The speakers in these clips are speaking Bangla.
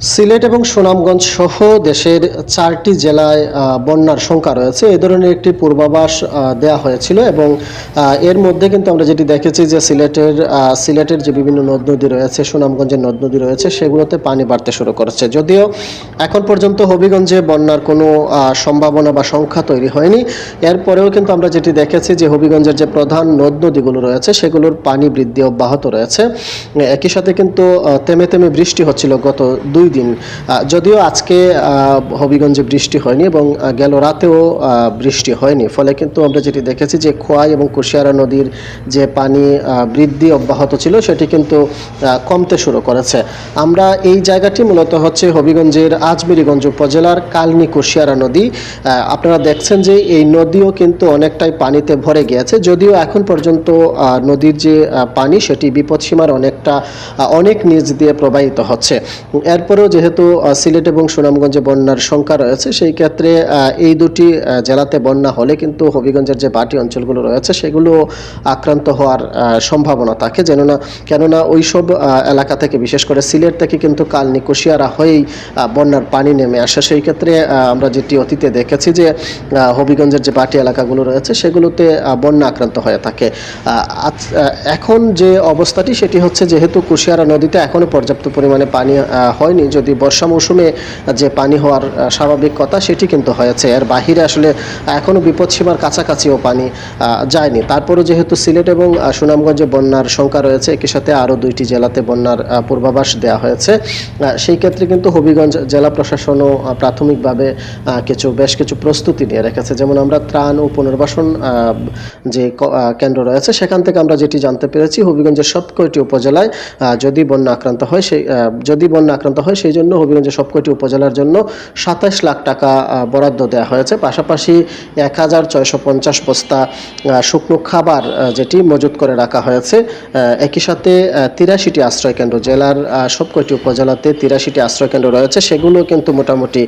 সিলেট এবং সুনামগঞ্জ সহ দেশের চারটি জেলায় বন্যার শঙ্কা রয়েছে। এই ধরনের একটি পূর্বাভাস দেয়া হয়েছিল এবং এর মধ্যে কিন্তু আমরা যেটি দেখেছি যে সিলেটের সিলেটের যে বিভিন্ন নদ নদী রয়েছে, সুনামগঞ্জের নদ নদী রয়েছে, সেগুলোতে পানি বাড়তে শুরু করেছে। যদিও এখন পর্যন্ত হবিগঞ্জে বন্যার কোনো সম্ভাবনা বা সংখ্যা তৈরি হয়নি। এরপরেও কিন্তু আমরা যেটি দেখেছি যে হবিগঞ্জের যে প্রধান নদ নদীগুলো রয়েছে, সেগুলোর পানি বৃদ্ধি অব্যাহত রয়েছে। একই সাথে কিন্তু থেমে থেমে বৃষ্টি হচ্ছিল গত দুই দিন। যদিও আজকে হবিগঞ্জে বৃষ্টি হয়নি এবং গেল রাতেও বৃষ্টি হয়নি। ফলে কিন্তু আমরা যেটি দেখেছি যে খোয়াই এবং কুশিয়ারা নদীর যে পানি বৃদ্ধি অব্যাহত ছিল, সেটি কিন্তু কমতে শুরু করেছে। আমরা এই জায়গাটি মূলত হচ্ছে হবিগঞ্জের আজমিরিগঞ্জ উপজেলার কালনি কুশিয়ারা নদী। আপনারা দেখছেন যে এই নদীও কিন্তু অনেকটাই পানিতে ভরে গিয়েছে। যদিও এখন পর্যন্ত নদীর যে পানি, সেটি বিপদসীমার অনেকটা অনেক নিচ দিয়ে প্রবাহিত হচ্ছে। এরপরেও যেহেতু সিলেট এবং সুনামগঞ্জে বন্যার সংখ্যা রয়েছে সেই ক্ষেত্রে এই দুটি জেলাতে বন্যা হলে কিন্তু হবিগঞ্জের যে বাটি অঞ্চলগুলো রয়েছে সেগুলো আক্রান্ত হওয়ার সম্ভাবনা থাকে। যেন না কেননা ওইসব আহ, এলাকা থেকে বিশেষ করে সিলেট থেকে কিন্তু কালনি কুশিয়ারা হয়েই বন্যার পানি নেমে আসে। সেই ক্ষেত্রে আমরা যেটি অতীতে দেখেছি যে হবিগঞ্জের যে বাটি এলাকাগুলো রয়েছে সেগুলোতে বন্যা আক্রান্ত হয়ে থাকে। এখন যে অবস্থাটি সেটি হচ্ছে যেহেতু কুশিয়ারা নদীতে এখনও পর্যাপ্ত পরিমাণে পানি হয়নি যদি বর্ষা মৌসুমে যে পানি হওয়ার স্বাভাবিক কথা, সেটি কিন্তু হয়েছে। এর বাহিরে আসলে এখনও বিপদসীমার কাছাকাছিও পানি যায়নি। তারপরও যেহেতু সিলেট এবং সুনামগঞ্জে বন্যার সংখ্যা রয়েছে, একই সাথে আরও দুইটি জেলাতে বন্যার পূর্বাভাস দেওয়া হয়েছে। সেই ক্ষেত্রে কিন্তু হবিগঞ্জ জেলা প্রশাসনও প্রাথমিকভাবে কিছু, বেশ কিছু প্রস্তুতি নিয়ে রেখেছে। যেমন আমরা ত্রাণ ও পুনর্বাসন যে কেন্দ্র রয়েছে, সেখান থেকে আমরা যেটি জানতে পেরেছি, হবিগঞ্জের সব কয়টি উপজেলায় যদি বন্যা আক্রান্ত হয় সেই যদি বন্যা আক্রান্ত হয় সেই জন্য হবিগঞ্জের সব কয়টি উপজেলার জন্য সাতাশ লাখ টাকা বরাদ্দ দেওয়া হয়েছে। পাশাপাশি এক হাজার ছয়শো পঞ্চাশ বস্তা শুকনো খাবার যেটি মজুত করে রাখা হয়েছে। একই সাথে তিরাশিটি আশ্রয়কেন্দ্র জেলার আহ, সব কয়টি উপজেলাতে তিরাশিটি আশ্রয়কেন্দ্র রয়েছে। সেগুলো কিন্তু মোটামুটি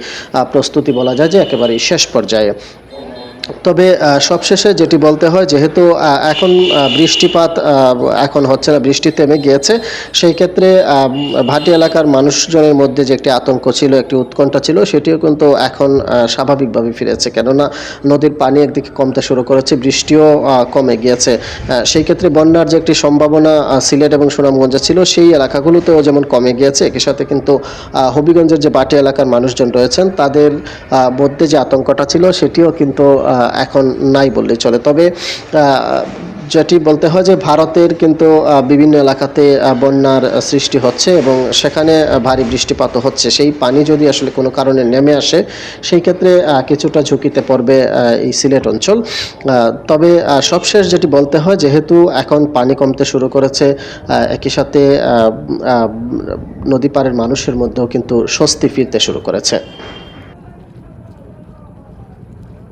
প্রস্তুতি বলা যায় যে একেবারেই শেষ পর্যায়ে। তবে সবশেষে যেটি বলতে হয়, যেহেতু এখন বৃষ্টিপাত এখন হচ্ছে না, বৃষ্টি থেমে গিয়েছে, সেই ক্ষেত্রে ভাটি এলাকার মানুষজনের মধ্যে যে একটি আতঙ্ক ছিল, একটি উৎকণ্ঠা ছিল, সেটিও কিন্তু এখন স্বাভাবিকভাবে ফিরেছে। কেননা, নদীর পানি একদিকে কমতে শুরু করেছে, বৃষ্টিও কমে গিয়েছে। সেই ক্ষেত্রে বন্যার যে একটি সম্ভাবনা সিলেট এবং সুনামগঞ্জে ছিল, সেই এলাকাগুলোতেও যেমন কমে গিয়েছে, একই সাথে কিন্তু হবিগঞ্জের যে বাটি এলাকার মানুষজন রয়েছেন, তাদের মধ্যে যে আতঙ্কটা ছিল, সেটিও কিন্তু এখন নাই বললেই চলে। তবে যেটি বলতে হয় যে ভারতের কিন্তু বিভিন্ন এলাকাতে বন্যার সৃষ্টি হচ্ছে এবং সেখানে ভারী বৃষ্টিপাত হচ্ছে। সেই পানি যদি আসলে কোনো কারণে নেমে আসে, সেই ক্ষেত্রে কিছুটা ঝুঁকিতে পড়বে এই সিলেট অঞ্চল। তবে সবশেষ যেটি বলতে হয়, যেহেতু এখন পানি কমতে শুরু করেছে একই সাথে নদী পাড়ের মানুষের মধ্যেও কিন্তু স্বস্তি ফিরতে শুরু করেছে।